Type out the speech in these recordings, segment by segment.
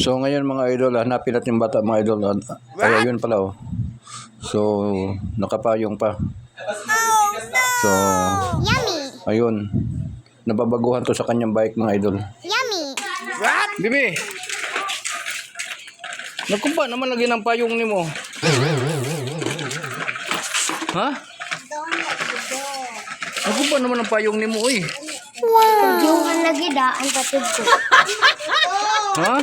So ngayon mga idol, hanapin natin yung bata mga idol. Ay, ayun pala oh. So, nakapayong pa. So, Yummy! ayun. Nababaguhan to sa kanyang bike mga idol. Yummy! Bibi! Naku ba naman lagi ng payong ni mo? Ha? Naku ba naman ang payong ni mo eh? Wow! Yung lagi da, ang tatid ko. Ha?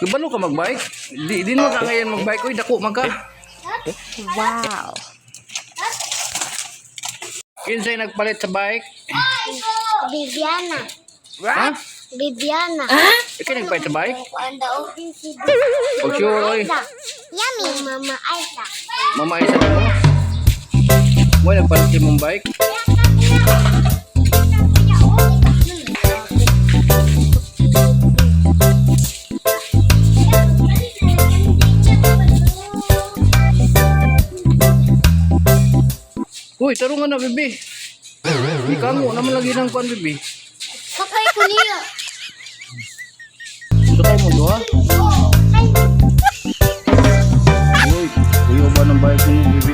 Kabalo ka magbike? Di, di naman ka ngayon magbike. Uy, dako magka. Wow! Kinsay nagpalit sa bike? Bibiana. Ha? Bibiana. Ikaw nagpalit sa bike? Ang daupin si Oh, sure, oy. Yummy! Mama Aisa. Mama isa na mo? Boy, nagpalit sa mong bike? Uy, tarungan na, bibi. Ikaw mo, naman lagi ng kuan, bibi. Sakay ko niya. Sakay mo doha? Uy, uyo ba ng bike mo, bibi? Uy.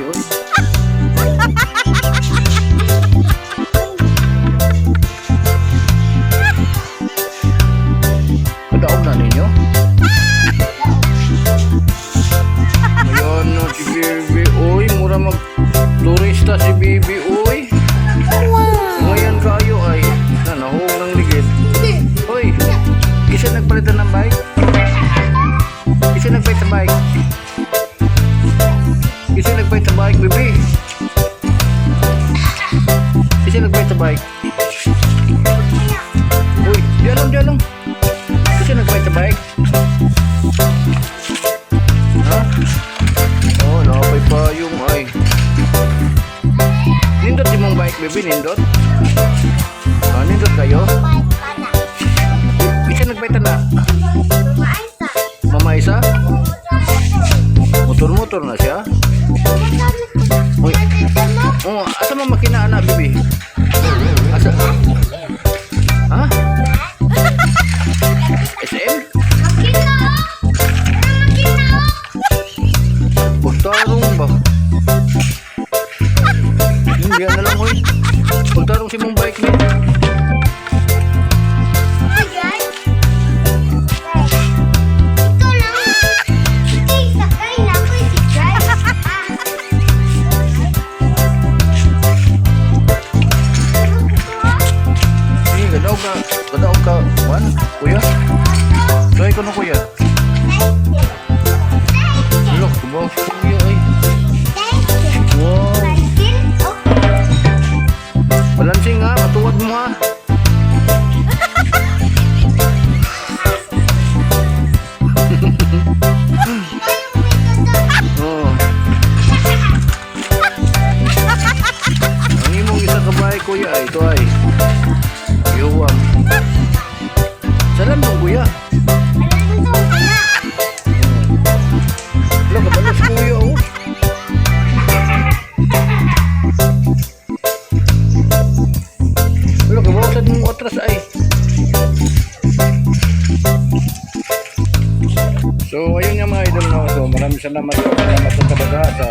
Isa nagpalitan ng bike? Isa nagpalit sa bike? Isa nagpalit sa bike, Bibi? Isa nagpalit sa bike? Uy, diyan lang. Isa nagpalit sa bike? Ha? Oh, nakapay pa yung ay. Nindot yung bike, baby, nindot? Ah, nindot kayo? Isa nagpaitan na. Mama isa? Motor-motor na siya? Uy. Oh, asa mo makina anak, baby? Asa? Ha? SM? Pagtarong ba? Hindi na lang, oy. Pagtarong si mong bike niya. Kuya? Try ko na, kuya. Look, si kuya, ay. Wow. Balancing ha, matuwad mo ha. Oo. Ang imong isa kabay kuya ay ito ay. Maraming salamat po. Salamat po talaga sa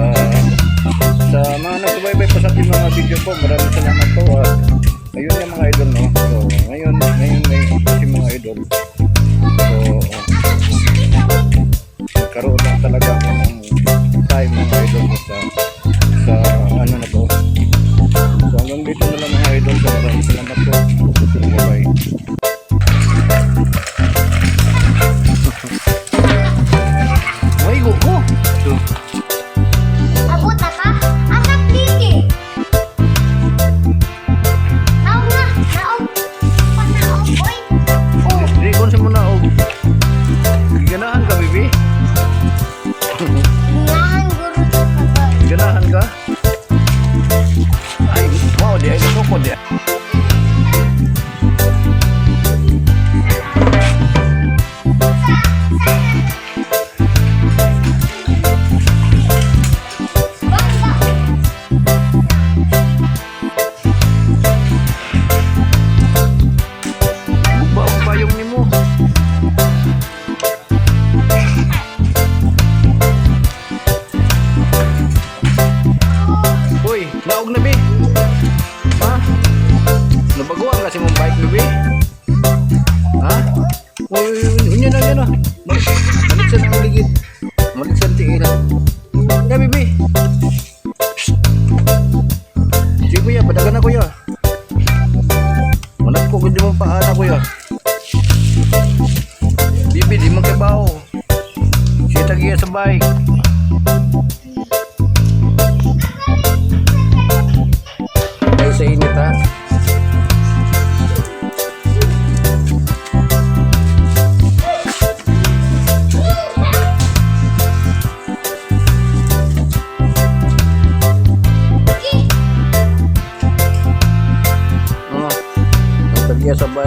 sa mga nagsubaybay po sa ating mga video po. Maraming salamat po. At ayun nga mga idol no. So, ngayon, ngayon, ngayon, kasi mga idol. So, nagkaroon lang talaga ng time mga idol sa sa yan na, yan na. Maliksan ang ligid. Maliksan tiiran. Ya, bibi. Si kuya, padagan na kuya. Manat ko, hindi mo paana kuya. Bibi, di magkabaho. Siya tagiya sa bike.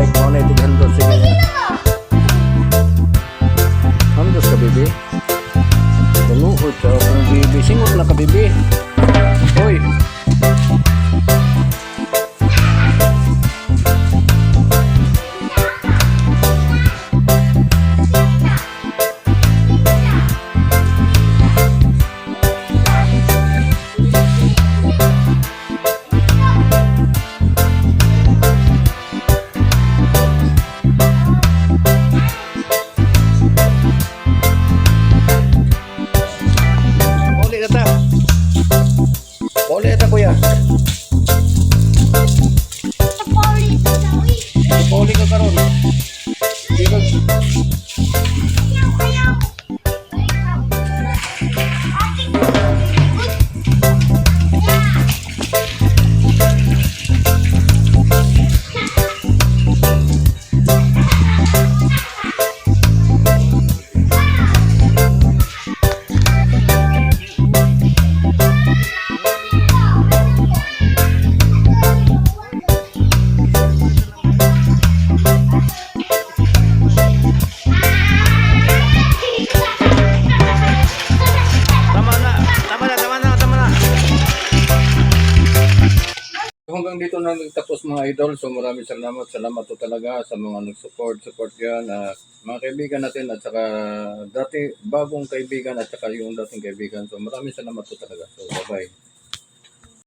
Bike, mo na itighandol. Sige na. Handos ka, bibi. Tunuod ka akong bibi. Singot na ka, bibi. Hoy! Hanggang dito na nagtapos mga idol. So maraming salamat. Salamat to talaga sa mga nag-support. Support yan. ah, mga kaibigan natin at saka dati bagong kaibigan at saka yung dating kaibigan. So maraming salamat to talaga. So bye-bye.